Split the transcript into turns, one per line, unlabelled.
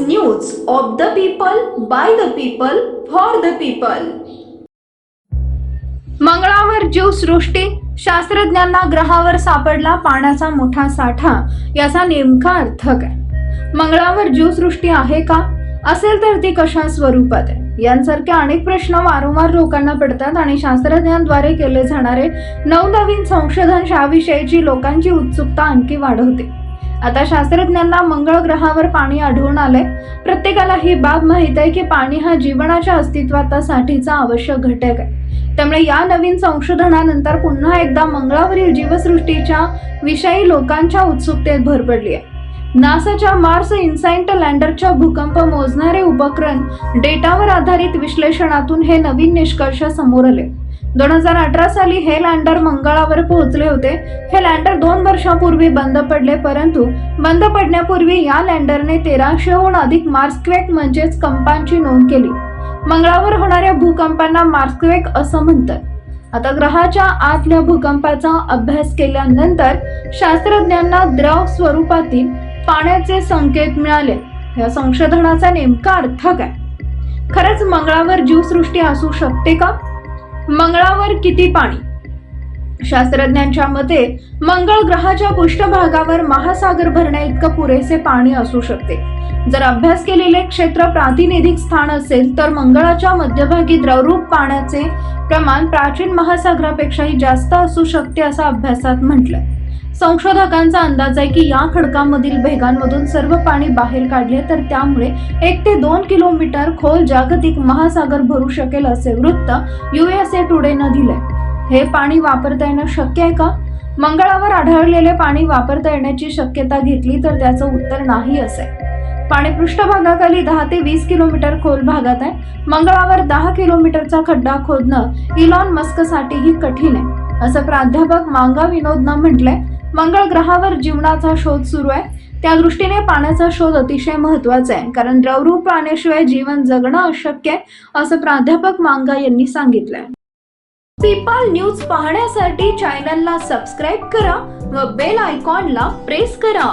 News of the people by the people for the people मंगळावर जीवसृष्टी शास्त्रज्ञांना ग्रहावर सापडला पाण्याचा मोठा साठा. याचा नेमका अर्थ काय? मंगळावर जीवसृष्टी आहे का? असेल तर ती कशा स्वरूपात आहे? यांसारखे अनेक प्रश्न वारंवार लोकांना पडतात आणि शास्त्रज्ञांद्वारे केले जाणारे नवनवीन संशोधन याविषयीची लोकांची उत्सुकता आणखी वाढवते. आता शास्त्रज्ञांना मंगळ ग्रहावर पाणी आढळून आले प्रत्येकाला ही बाब माहीत आहे की पाणी हा जीवनाच्या अस्तित्वासाठीचा आवश्यक घटक आहे. त्यामुळे या नवीन संशोधनानंतर पुन्हा एकदा मंगळावरील जीवसृष्टीच्या विषयी लोकांच्या उत्सुकतेत भर पडली आहे. नासाच्या मार्स इन्साइट लँडरच्या भूकंप मोजणारे उपकरण डेटावर आधारित विश्लेषणातून हे नवीन निष्कर्ष समोर आले. दोन हजार अठरा साली हे लँडर मंगळावर पोहोचले होते. हे लँडर दोन वर्षापूर्वी बंद पडले परंतु बंद पडण्यापूर्वी या लँडरने तेराशेहून अधिक मार्सक्वेक म्हणजेच कंपांची नोंद केली. मंगळावर होणाऱ्या भूकंपांना मार्सक्वेक असं म्हणतात. आता ग्रहाच्या आतल्या भूकंपाचा अभ्यास केल्यानंतर शास्त्रज्ञांना द्रव स्वरूपातील पाण्याचे संकेत मिळाले. या संशोधनाचा नेमका अर्थ काय? खरंच मंगळावर जीवसृष्टी असू शकते का? मंगळावर किती पाणी? शास्त्रज्ञांच्या मते मंगळ ग्रहाच्या पृष्ठभागावर महासागर भरण्या इतकं पुरेसे पाणी असू शकते. जर अभ्यास केलेले क्षेत्र प्रातिनिधिक स्थान असेल तर मंगळाच्या मध्यभागी द्रवरूप पाण्याचे प्रमाण प्राचीन महासागरापेक्षाही जास्त असू शकते असं अभ्यासात म्हटलं संशोधकांचा अंदाज आहे की या खडकामधील भेगांमधून सर्व पाणी बाहेर काढले तर त्यामुळे एक ते दोन किलोमीटर खोल जागतिक महासागर भरू शकेल असे वृत्त युएसए टुडेनं दिले हे पाणी वापरता येणं शक्य आहे का? मंगळावर आढळलेले पाणी वापरता येण्याची शक्यता घेतली तर त्याचं उत्तर नाही असे. पाणी पृष्ठभागाखाली दहा ते वीस किलोमीटर खोल भागात आहे. मंगळावर दहा किलोमीटरचा खड्डा खोदणं इलॉन मस्कसाठीही कठीण आहे असं प्राध्यापक मांगा विनोदनं म्हटलंय. मंगळ ग्रहावर जीवनाचा शोध सुरू आहे. त्या दृष्टीने पाण्याचा शोध अतिशय महत्त्वाचा आहे. कारण द्रवरूप पाण्याशिवाय जीवन जगणं अशक्य आहे असं प्राध्यापक मांगा यांनी सांगितलंय. पीपाल न्यूज पाहण्यासाठी चॅनलला सबस्क्राईब करा व बेल आयकॉनला प्रेस करा.